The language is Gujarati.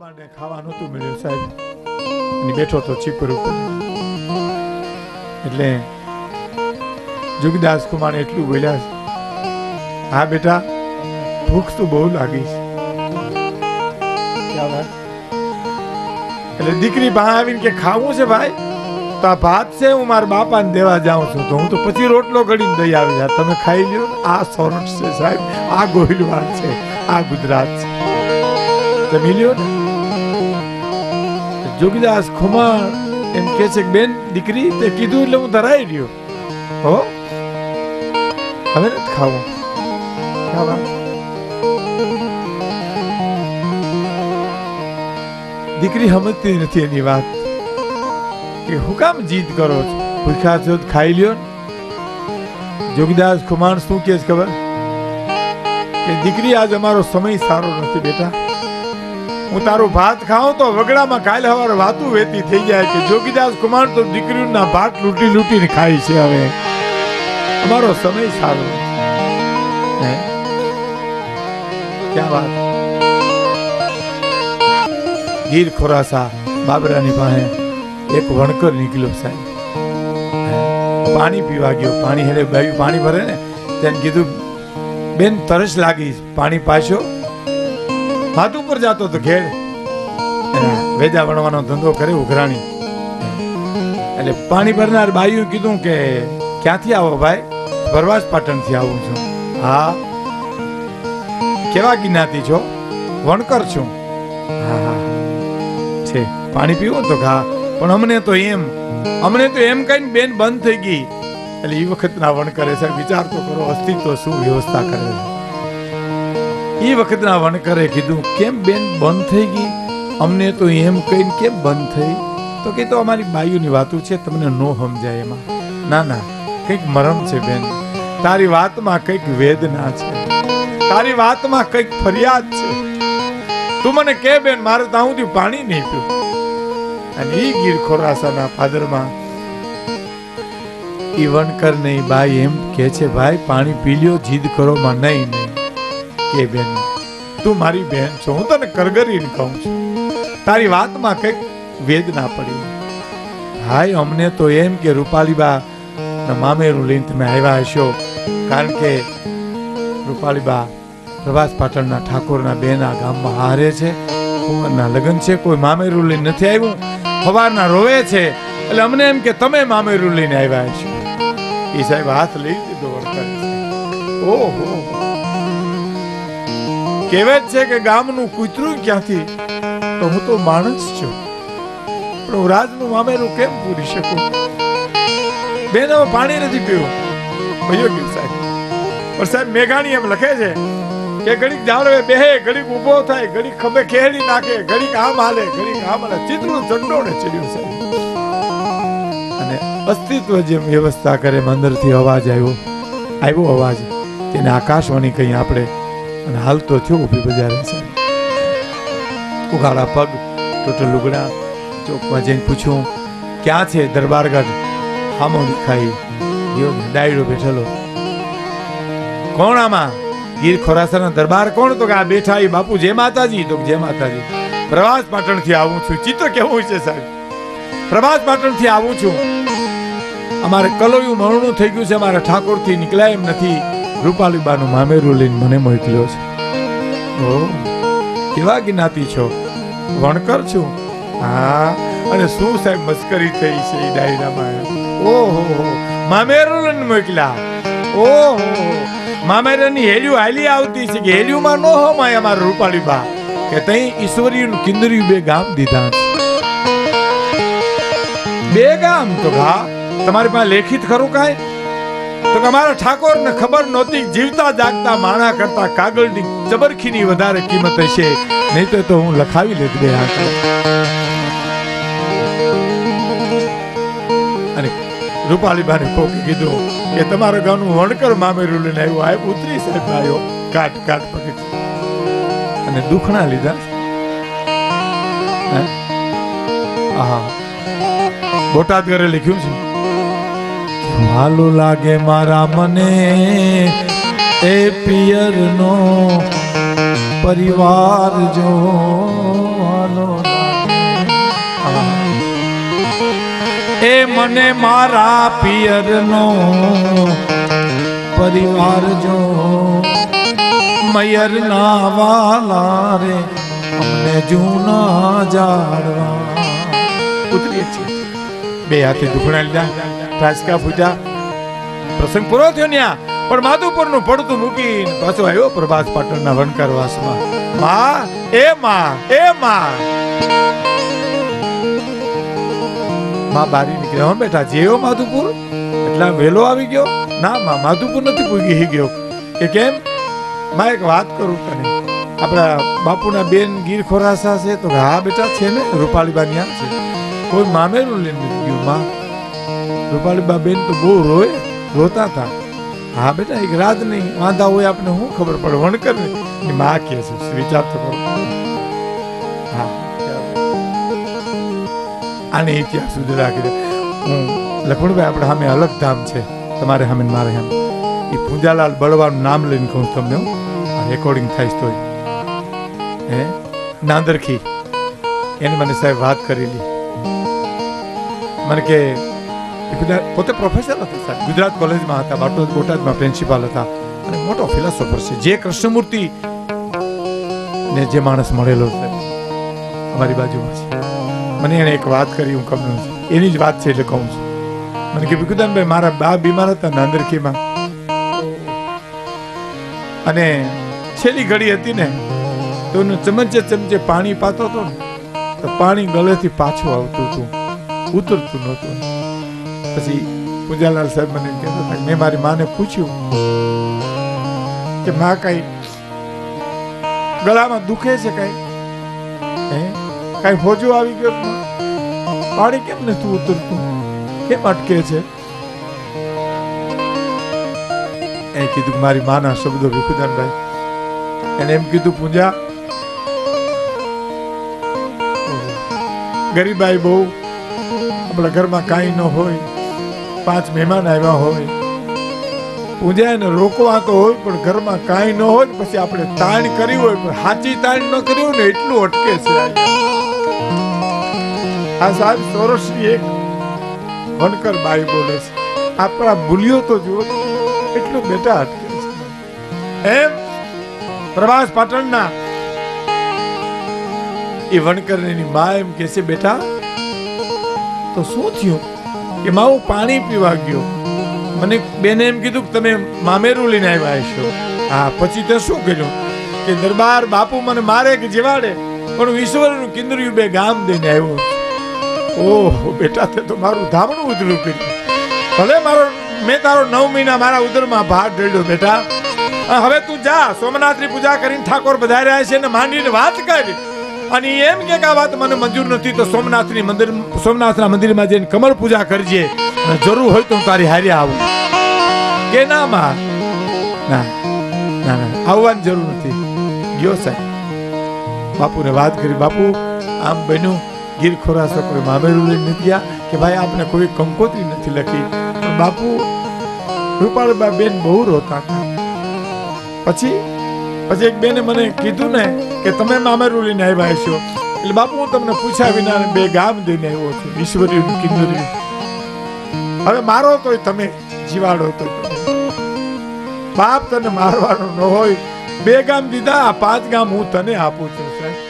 ખમાને ખાવા નહોતું મળ્યું સાહેબ. બેઠો તો ચીપર ઉપર એટલે જુગદાસ કુમાર એટલું બોલ્યા છે હા બેટા, ભૂખ તો બહુ લાગી છે. એટલે દીકરી બહાર આવીને કે, ખાવું છે ભાઈ? તો આ ભાત છે, હું મારા બાપાને દેવા જાઉં છું. તો હું તો પછી રોટલો ઘડીને દઈ આવી જા તમે ખાઈ લ્યો, આ સોરઠ છે સાહેબ, આ ગોહિલવાડ છે, આ ગુજરાત છે. જમી લ્યો ને. જોગીદાસ ખુમાર એમ કે છે કે, બેન, દીકરી, તે કીધું એટલે હું ધરાઈ રહ્યો. હો? હવે નથી ખાવું. દીકરી સમજતી નથી એની વાત કે, હું કામ જીદ કરો છો? ભૂખ્યા છો ખાઈ લ્યો જોગીદાસ ખુમાણ શું કે છે ખબર? કે, દીકરી, આજ અમારો સમય સારો નથી બેટા. હું તારું ભાત ખાઉં તો વગડામાં કાલે હવારે વાતું વેતી થઈ જાય કે જોગીદાસ કુમાર તો દીકરીના ભાત લૂંટી લૂંટીને ખાય છે હવે. અમારો સમય સારો. હે? ક્યાં વાત? ગીર ખોરાસા બાબરાની પાસે એક વણકર નીકળ્યો સાહેબ. પાણી પીવા ગયો. પાણી હેરે બાયું પાણી ભરે ને તેને કીધું, બેન તરસ લાગી પાણી પાછો. હાથ ઉપર જાતો તો ઘેર. વેજા વણવાનો ધંધો કરે ઉઘરાણી. એટલે પાણી ભરનાર બાયું કીધું કે, ક્યાંથી આવો ભાઈ? ભરવાસ પાટણથી આવું છું. હા. કેવા જ્ઞાતિ છો? વણકર છું. છે, પાણી પીવું તો ઘા. પણ અમને તો એમ, અમને તો એમ કઈ બેન બંધ થઈ ગઈ. એટલે એ વખતના વણકરે સાહેબ વિચાર તો કરો, અસ્તિત્વ શું વ્યવસ્થા કરે છે. એ વખતના વણકરે કીધું, કેમ બેન બંધ થઈ ગઈ? અમને તો એમ કહીને કેમ બંધ થઈ? તો કે તો અમારી બાયુની વાતો છે, તમને નો સમજાય એમાં. ના ના, કંઈક મરમ છે બેન. તારી વાતમાં કંઈક વેદના છે. તારી વાતમાં કંઈક ફરિયાદ છે. તું મને કે બેન, મારે તો હું પાણી નહીં પીવું. અને એ ગીર ખોરાસાના ફાદરમાં ઈ વણકર નહીં બાઈ એમ કે છે, ભાઈ, પાણી પી લ્યો, જીદ કરો માં નહીં નહીં. કે બેન, તું મારી બેન છો, હું તને કરગરીને કહું છું. તારી વાતમાં કંઈક વેદના પડી. ભાઈ અમને તો એમ કે રૂપાલીબા મામેરું લઈને તમે આવ્યા હશો, કારણ કે રૂપાલીબા પ્રભાસ પાટણના ઠાકોરના બેના ગામમાં હારે છે, કુંવરના લગ્ન છે, કોઈ મામેરું લઈને નથી આવ્યું સવારના રોવે છે, એટલે અમને એમ કે તમે મામેરું લઈને આવ્યા હશો. એ સાહેબ હાથ લઈ દીધો ઓહો. કહેવત છે કે ગામનું કૂતરું ક્યાંથી? તો હું તો માણસ છું. પણ હું રાજનું મામેરું કેમ પૂરી શકું? બેન, હવે પાણી નથી પીવું. ભયો ગયું સાહેબ. પણ સાહેબ, મેઘાણી એમ લખે છે કે ઘડીક જાળવે બેહે, ઘડીક ઊભો થાય, ઘડીક ખભે ખેડી નાખે, ઘડીક આમ હાલે, ઘડીક આમ હાલે. ચિત્રું ચંડોળે ચડ્યું સાહેબ અને અસ્તિત્વ જેમ વ્યવસ્થા કરે અંદરથી અવાજ આવ્યો. આવ્યો અવાજ. તેને આકાશવાણી કહીએ આપણે. અને હાલતો થયો ઊભી બજારે છે. ઉઘાડા પગ, ટોટલ લુગડા, ચોકમાં જઈને પૂછ્યું, ક્યાં છે દરબારગઢ? હામો દેખાઈ ગયો ડાયડો બેઠેલો. કોણ આમાં? ગીર ખોરાસાના દરબાર કોણ? તો કે આ બેઠા એ બાપુ, જય માતાજી. તો જય માતાજી. પ્રવાસ પાટણથી આવું છું. ચિત્ર કેવું છે સાહેબ? પ્રભાસ પાટણથી આવું છું. અમારે કલોયું મરણું થઈ ગયું છે, અમારે ઠાકોરથી નીકળાય એમ નથી. રૂપાલીબાનું મામેરું લઈને મને મોકલ્યો છે. ઓ, કેવા જ્ઞાતિ છો? વણકર છું? હા, અને શું સાહેબ મસ્કરી થઈ છે એ ડાયરામાં ઓહો, હો, મામેરું લઈને મોકલ્યા. ઓહો મામેરાની હેલ્યુ હાલી આવતી છે કે હેલ્યુમાં નો હોમાય અમારા રૂપાલીબા. કે તઈ ઈશ્વરીયું કિંદરીયું બે ગામ દીધા બે ગામ તો ભા, તમારી પાસે લેખિત ખરું કાંઈ? તો અમારા ઠાકોરને ખબર નહોતી, જીવતા જાગતા માણા કરતા કાગળની જબરખીની વધારે કિંમત હશે. નહીં તો હું લખાવી લેત બે અને રૂપાલીબાને કોકે કીધું કે તમારા ગામનું વણકર મામેરું લઈને આવ્યો. આ ઉતરી સાહેબ આવ્યો કાટ કાટ પકડી. અને દુખણા લીધા? આહા. બોટાદ ઘરે લખ્યું છે. ભાલું લાગે મારા મને એ પિયરનો પરિવાર જો એ મને મારા પિયરનો પરિવાર જો મયરના વાલા રે, અમને જૂના જાળવા ઉતરીએ છીએ. બે હાથે દુખડા લીધા. ઠાસકા ફૂટ્યા પ્રસંગ પૂરો થયો ન્યા પણ માધુપુરનું પડતું મૂકીને પાછો આવ્યો પ્રભાસ પાટણના વનકર વાસમાં માં, એ માં એ માં. માં બારી નીકળ્યા હો બેટા જેવો માધુપુર? એટલા વેલો આવી ગયો? ના, માં, માધુપુર નથી પૂગી ગયો. કે કેમ? માં, એક વાત કરું તને. આપણા બાપુના બેન ગીર ખોરાસા છે તો હા બેટા છે ને? રૂપાળીબા બાનિયા છે. કોઈ મામેરું લઈને ગયું, માં. રૂપાળીબા બેન તો બહુ રોય, રોતા હતા. હા બેટા, એક રાત નહીં, વાંધા હોય આપણે શું ખબર પડે, વણકર ને. માં કહે છે વિચાર તો કરો. હા. આને ઇતિહાસ સુધી રાખી હું, લખણભાઈ, આપણે સામે અલગ ધામ છે. તમારે સામે મારે સામે. એ પૂજાલાલ બળવાનું નામ લઈને કહું તમને આ રેકોર્ડિંગ થાય તો હે? નાંદરખી. એને મને સાહેબ વાત કરેલી. મને કે પોતે પ્રોફેસર હતા સાહેબ. ગુજરાત કોલેજમાં હતા બાટોદ બોટાદમાં પ્રિન્સિપાલ હતા. અને મોટો ફિલોસોફર છે. જે કૃષ્ણમૂર્તિ ને જે માણસ મળેલો છે, અમારી બાજુમાં છે. મને એને એક વાત કરી, હું કહું છું. એની જ વાત છે એટલે કહું છું. મને કે ભીખુદાનભાઈ મારા બા બીમાર હતા નાંદરકીમાં અને છેલ્લી ઘડી હતી ને, તો ચમચે ચમચે પાણી પાતો હતો ને, તો પાણી ગળેથી પાછું આવતું હતું, ઉતરતું નહોતું. પછી પૂજાલાલ સાહેબ મને કહેતા હતા મેં મારી માને પૂછ્યું કે માં કઈ ગળામાં દુખે છે કઈ? કઈ હોજો આવી ગયો પાણી કેમ નથી ઉતરતું? કેમ અટકે છે? એ કીધું મારી માના શબ્દો વિકુદાનભાઈ એને એમ કીધું, પૂજા, ગરીબાઈ બહુ, આપણા ઘરમાં કાંઈ ન હોય પાંચ મહેમાન આવ્યા હોય. પૂજા એને રોકવા તો હોય, પણ ઘરમાં કાંઈ ન હોય, પછી આપણે તાણ કરી હોય, પણ સાચી તાણ ન કરી હોય ને એટલું અટકે છે આ સાહેબ સોરસની એક વનકર બાઈ બોલે છે. આપણા ભૂલ્યો તો જુઓ, એટલું બેટા અટકે છે. એમ પ્રવાસ પાટણના એ વણકરની મા એમ કે છે, બેટા, તો શું થયું? કે માં હું પાણી પીવા ગયો. મને બેને એમ કીધું કે તમે મામેરું લઈને આવ્યા હશો. હા, પછી તે શું કર્યું? કે દરબાર બાપુ મને મારે કે જેવાડે? પણ ઈશ્વરનું કિંદરિયું બે ગામ દઈને આવ્યો. ઓહો, બેટા, તે તો મારું ધામણું ઉધરું કર્યું. ભલે મારો, મેં તારો નવ મહિના મારા ઉદરમાં ભાર ઢળ્યો, બેટા. હવે તું જા, સોમનાથની પૂજા કરીને ઠાકોર બધા રહ્યા છે ને માંડીને વાત કરી. અને એમ કે આ વાત મને મંજૂર નથી, તો સોમનાથની મંદિર સોમનાથના મંદિરમાં જઈને કમળ પૂજા કરજે. અને જરૂર હોય તો હું તારી હારે આવું. કે ના માં? ના ના ના, આવવાની જરૂર નથી. ગયો સાહેબ. બાપુને વાત કરી. બાપુ, આમ બન્યું. ગીર ખોરાસો કોઈ મામેરું લઈને ગયા કે ભાઈ આપને કોઈ કંકોત્રી નથી લખી. બાપુ, રૂપાળબા બેન બહુ રોતા હતા. પછી પછી એક બેને મને કીધું ને કે તમે મામેરું લઈને આવ્યા છો એટલે બાપુ, હું તમને પૂછ્યા વિના બે ગામ દઈને આવ્યો છું ઈશ્વર્યું કિન્નર્યું હવે મારો તોય તમે જીવાડો તો બાપ તને મારવાનો ન હોય. બે ગામ દીધા પાંચ ગામ હું તને આપું છું, સાહેબ.